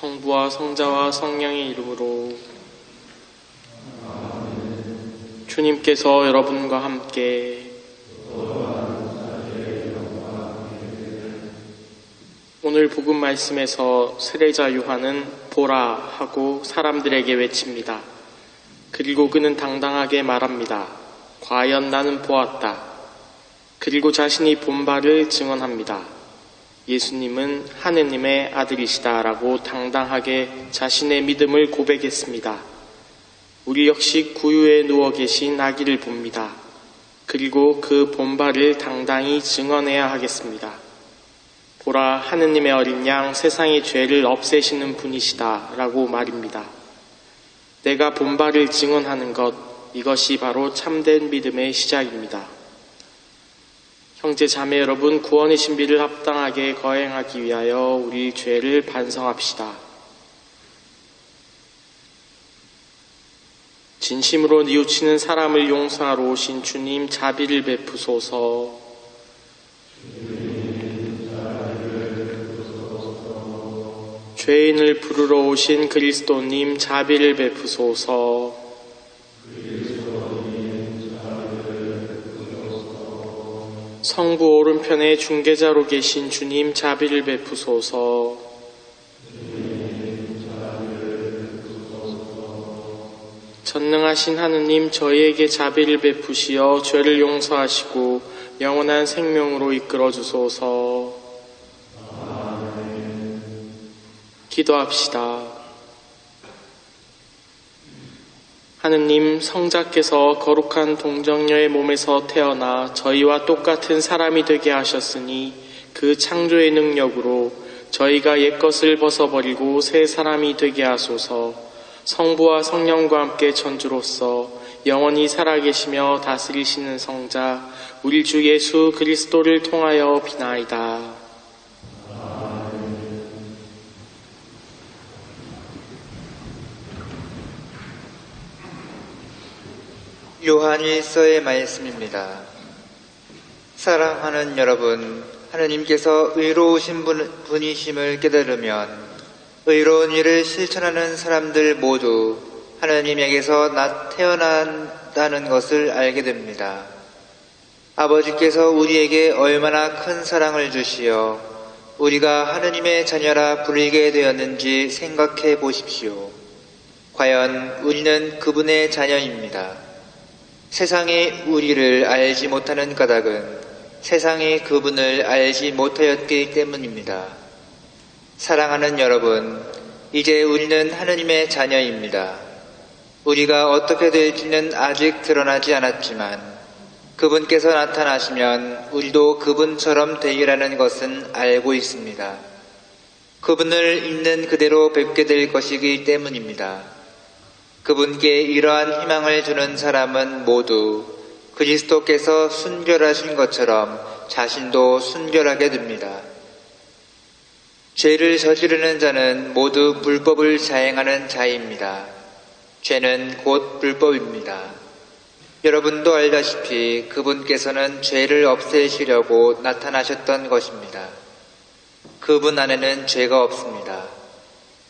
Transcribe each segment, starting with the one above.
성부와 성자와 성령의 이름으로 주님께서 여러분과 함께 오늘 복음 말씀에서 세례자 요한은 보라 하고 사람들에게 외칩니다. 그리고 그는 당당하게 말합니다. 과연 나는 보았다. 그리고 자신이 본 바를 증언합니다. 예수님은 하느님의 아들이시다라고 당당하게 자신의 믿음을 고백했습니다. 우리 역시 구유에 누워 계신 아기를 봅니다. 그리고 그 본바를 당당히 증언해야 하겠습니다. 보라 하느님의 어린 양 세상의 죄를 없애시는 분이시다 라고 말입니다. 내가 본바를 증언하는 것 이것이 바로 참된 믿음의 시작입니다. 형제 자매 여러분 구원의 신비를 합당하게 거행하기 위하여 우리 죄를 반성합시다. 진심으로 뉘우치는 사람을 용서하러 오신 주님 자비를 베푸소서. 죄인을 부르러 오신 그리스도님 자비를 베푸소서. 성부 오른편에 중계자로 계신 주님 자비를 베푸소서. 전능하신 하느님 저희에게 자비를 베푸시어 죄를 용서하시고 영원한 생명으로 이끌어 주소서. 기도합시다. 하느님 성자께서 거룩한 동정녀의 몸에서 태어나 저희와 똑같은 사람이 되게 하셨으니 그 창조의 능력으로 저희가 옛것을 벗어버리고 새 사람이 되게 하소서 성부와 성령과 함께 천주로서 영원히 살아계시며 다스리시는 성자 우리 주 예수 그리스도를 통하여 비나이다. 요한일서의 말씀입니다. 사랑하는 여러분, 하느님께서 의로우신 분, 분이심을 깨달으면 의로운 일을 실천하는 사람들 모두 하느님에게서 나 태어난다는 것을 알게 됩니다. 아버지께서 우리에게 얼마나 큰 사랑을 주시어 우리가 하느님의 자녀라 부르게 되었는지 생각해 보십시오. 과연 우리는 그분의 자녀입니다. 세상이 우리를 알지 못하는 까닭은 세상이 그분을 알지 못하였기 때문입니다. 사랑하는 여러분, 이제 우리는 하느님의 자녀입니다. 우리가 어떻게 될지는 아직 드러나지 않았지만 그분께서 나타나시면 우리도 그분처럼 되리라는 것은 알고 있습니다. 그분을 있는 그대로 뵙게 될 것이기 때문입니다. 그분께 이러한 희망을 주는 사람은 모두 그리스도께서 순결하신 것처럼 자신도 순결하게 됩니다. 죄를 저지르는 자는 모두 불법을 자행하는 자입니다. 죄는 곧 불법입니다. 여러분도 알다시피 그분께서는 죄를 없애시려고 나타나셨던 것입니다. 그분 안에는 죄가 없습니다.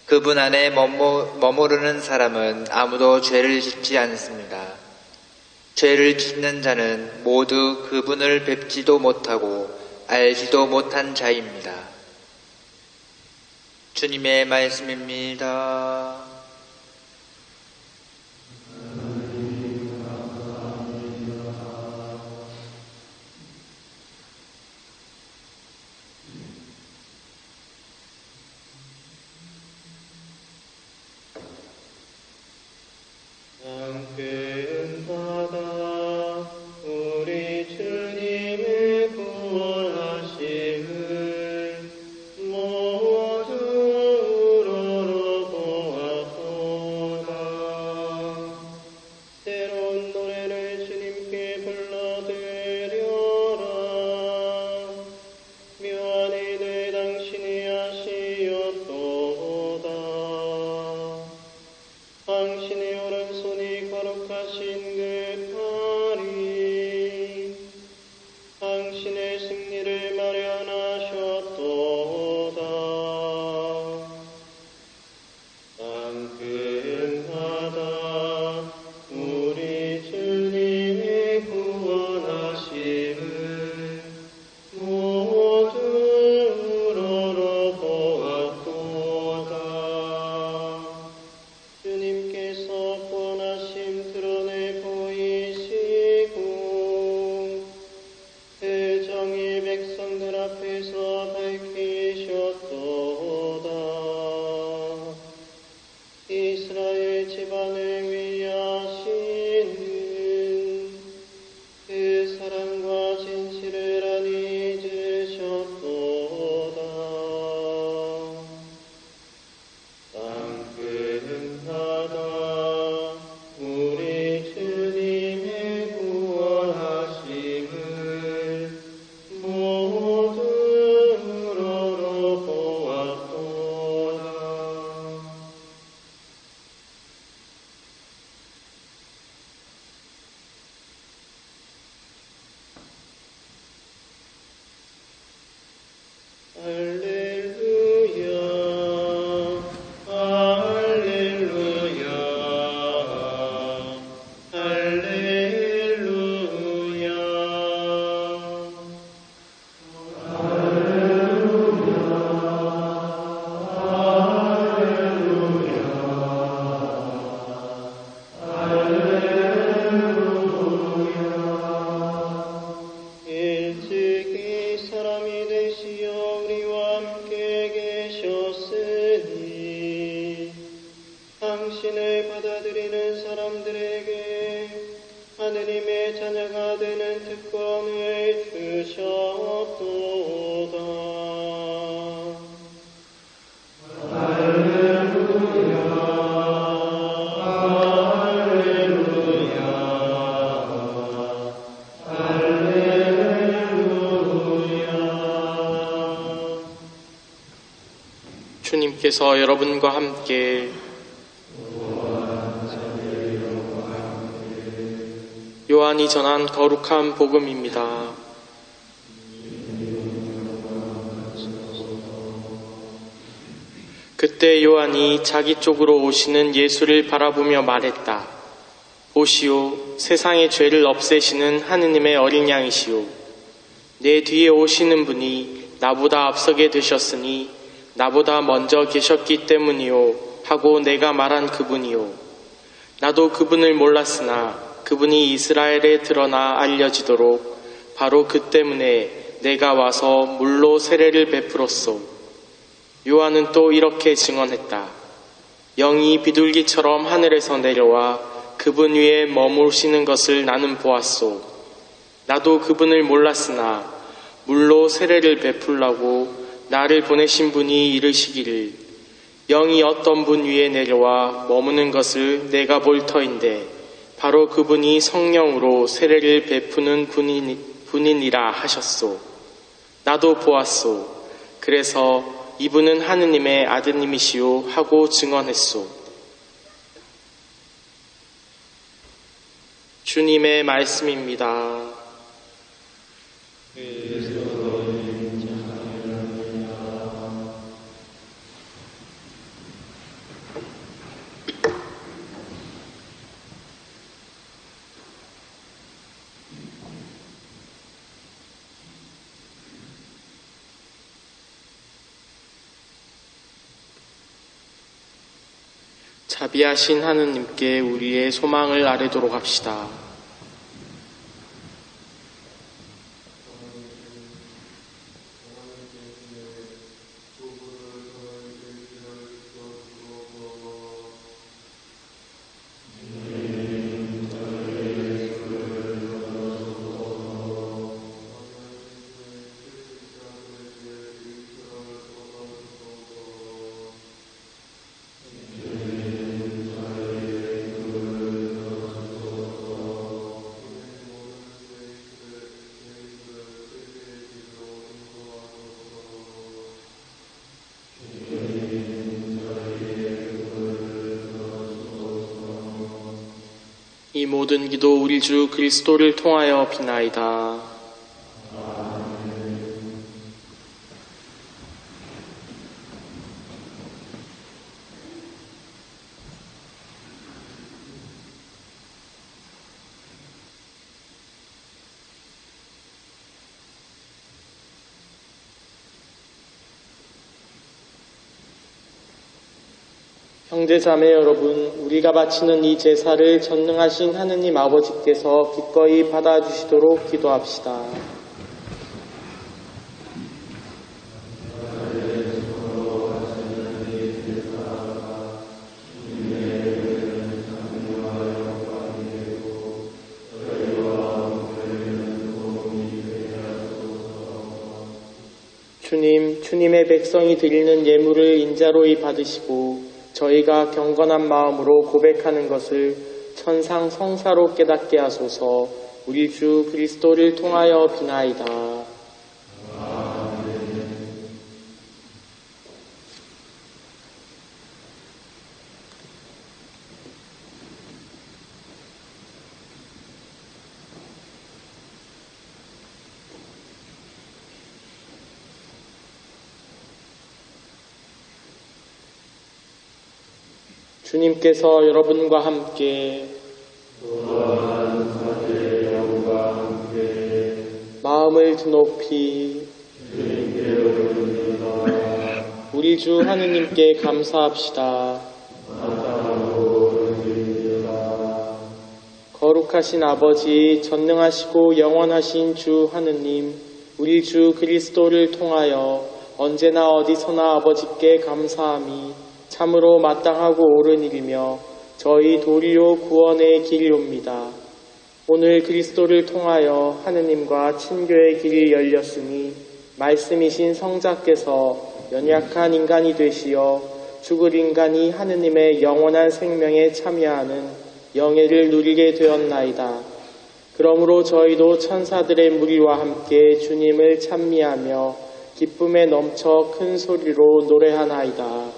그분 안에 머무르는 사람은 아무도 죄를 짓지 않습니다. 죄를 짓는 자는 모두 그분을 뵙지도 못하고 알지도 못한 자입니다. 주님의 말씀입니다. 신을 받아들이는 사람들에게 하느님의 자녀가 되는 특권을 주셨도다. 주님께서 여러분과 함께 요한이 전한 거룩한 복음입니다. 그때 요한이 자기 쪽으로 오시는 예수를 바라보며 말했다. 보시오, 세상의 죄를 없애시는 하느님의 어린 양이시오. 내 뒤에 오시는 분이 나보다 앞서게 되셨으니 나보다 먼저 계셨기 때문이요. 하고 내가 말한 그분이요. 나도 그분을 몰랐으나 그분이 이스라엘에 드러나 알려지도록 바로 그 때문에 내가 와서 물로 세례를 베풀었소. 요한은 또 이렇게 증언했다. 영이 비둘기처럼 하늘에서 내려와 그분 위에 머무시는 것을 나는 보았소. 나도 그분을 몰랐으나 물로 세례를 베풀라고 나를 보내신 분이 이르시기를 영이 어떤 분 위에 내려와 머무는 것을 내가 볼 터인데 바로 그분이 성령으로 세례를 베푸는 분인, 분이니라 하셨소. 나도 보았소. 그래서 이분은 하느님의 아드님이시오 하고 증언했소. 주님의 말씀입니다. 자비하신 하느님께 우리의 소망을 아뢰도록 합시다. 이 모든 기도 우리 주 그리스도를 통하여 비나이다. 형제자매 여러분, 우리가 바치는 이 제사를 전능하신 하느님 아버지께서 기꺼이 받아주시도록 기도합시다. 주님, 주님의 백성이 드리는 예물을 인자로이 받으시고 저희가 경건한 마음으로 고백하는 것을 천상 성사로 깨닫게 하소서 우리 주 그리스도를 통하여 비나이다. 주님께서 여러분과 함께 마음을 드높이 우리 주 하느님께 감사합시다. 거룩하신 아버지, 전능하시고 영원하신 주 하느님, 우리 주 그리스도를 통하여 언제나 어디서나 아버지께 감사함이 참으로 마땅하고 옳은 일이며 저희 도리요 구원의 길이옵니다. 오늘 그리스도를 통하여 하느님과 친교의 길이 열렸으니 말씀이신 성자께서 연약한 인간이 되시어 죽을 인간이 하느님의 영원한 생명에 참여하는 영예를 누리게 되었나이다. 그러므로 저희도 천사들의 무리와 함께 주님을 찬미하며 기쁨에 넘쳐 큰 소리로 노래하나이다.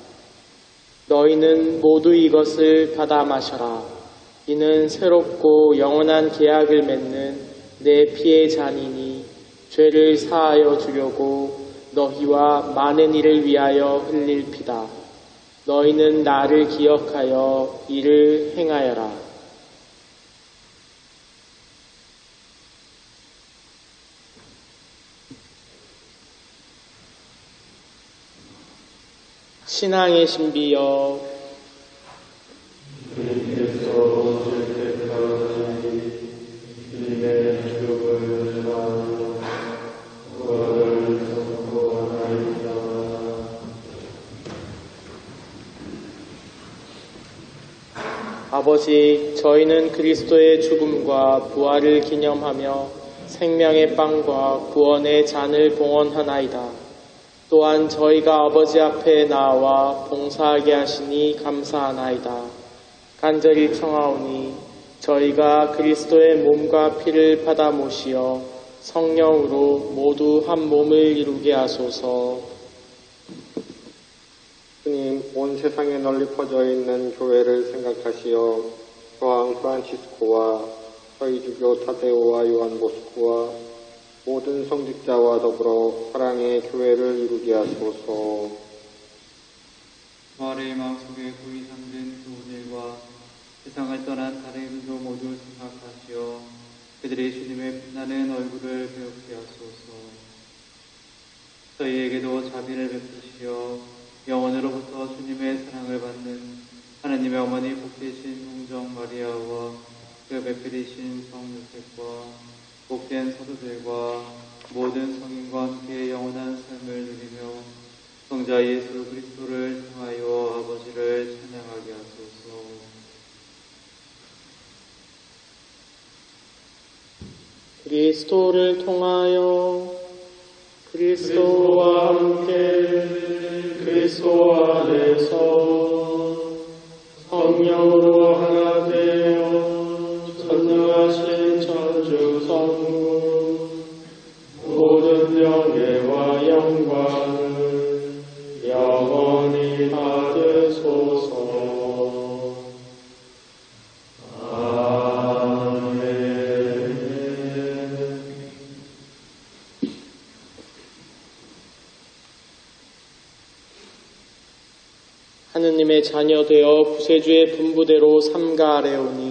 너희는 모두 이것을 받아 마셔라. 이는 새롭고 영원한 계약을 맺는 내 피의 잔이니 죄를 사하여 주려고 너희와 많은 이를 위하여 흘릴 피다. 너희는 나를 기억하여 이를 행하여라. 신앙의 신비여 아버지, 저희는 그리스도의 죽음과 부활을 기념하며 생명의 빵과 구원의 잔을 봉헌하나이다. 또한 저희가 아버지 앞에 나와 봉사하게 하시니 감사하나이다. 간절히 청하오니 저희가 그리스도의 몸과 피를 받아 모시어 성령으로 모두 한 몸을 이루게 하소서. 주님, 온 세상에 널리 퍼져 있는 교회를 생각하시어 교황 프란치스코와 저희 주교 타데오와 요한 보스코와 모든 성직자와 더불어 사랑의 교회를 이루게 하소서. 부활의 마음속에 구이 삼된 그우들과 세상을 떠난 다른 이들도 모두 생각하시어 그들의 주님의 빛나는 얼굴을 배우게 하소서. 저희에게도 자비를 베푸시어 영원으로부터 주님의 사랑을 받는 하나님의 어머니 복되신 동정 마리아와 그 배필이신 성 요셉과 복된 사도들과 모든 성인과 함께 영원한 삶을 누리며 성자 예수 그리스도를 통하여 아버지를 찬양하게 하소서. 그리스도를 통하여 그리스도와 함께 그리스도 안에서 자녀 되어 구세주의 분부대로 삼가하래오니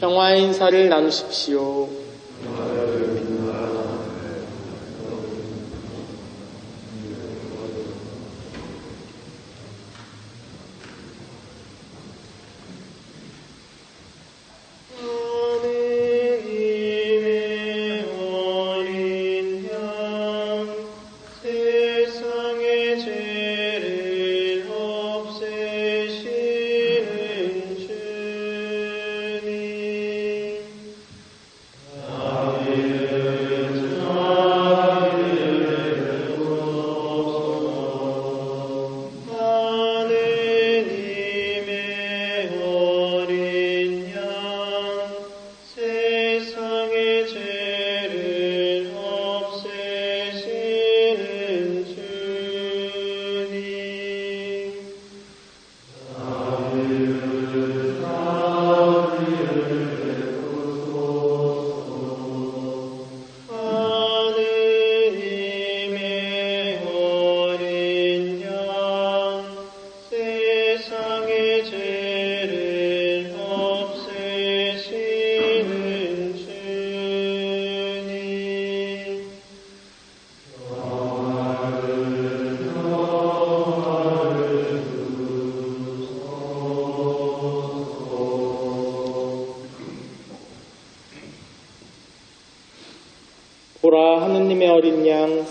평화의 인사를 나누십시오.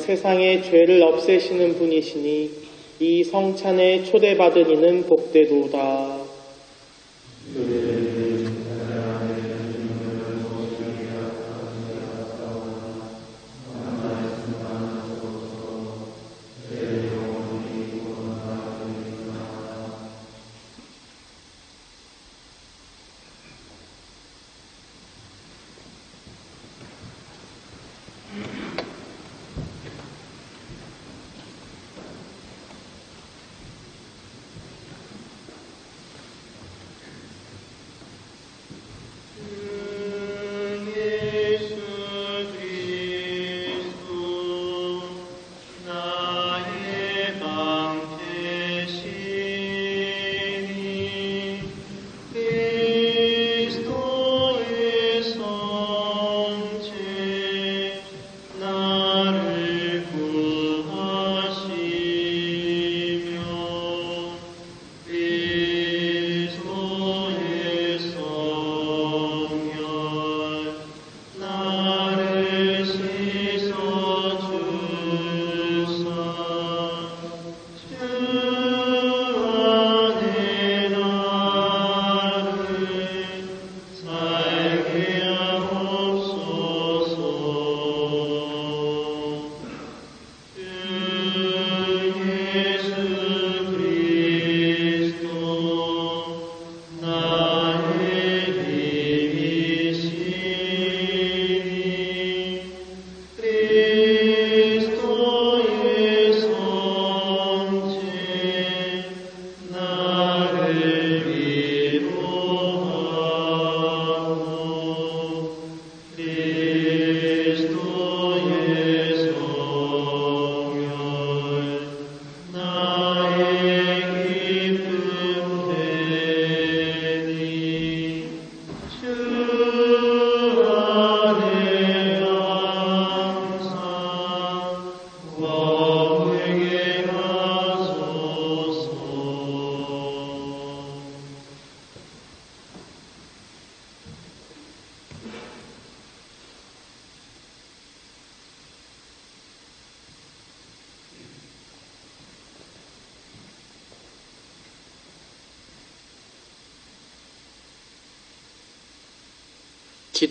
세상의 죄를 없애시는 분이시니 이 성찬에 초대받은 이는 복되도다.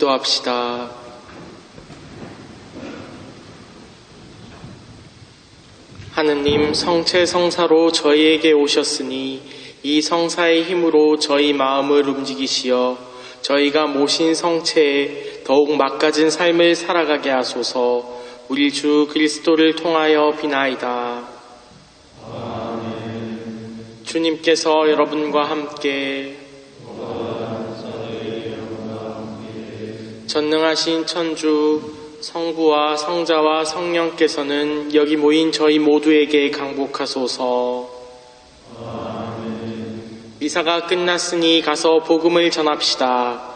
기도합시다. 하느님 성체 성사로 저희에게 오셨으니 이 성사의 힘으로 저희 마음을 움직이시어 저희가 모신 성체에 더욱 막가진 삶을 살아가게 하소서 우리 주 그리스도를 통하여 비나이다. 주님께서 여러분과 함께 전능하신 천주 성부와 성자와 성령께서는 여기 모인 저희 모두에게 강복하소서. 미사가 끝났으니 가서 복음을 전합시다.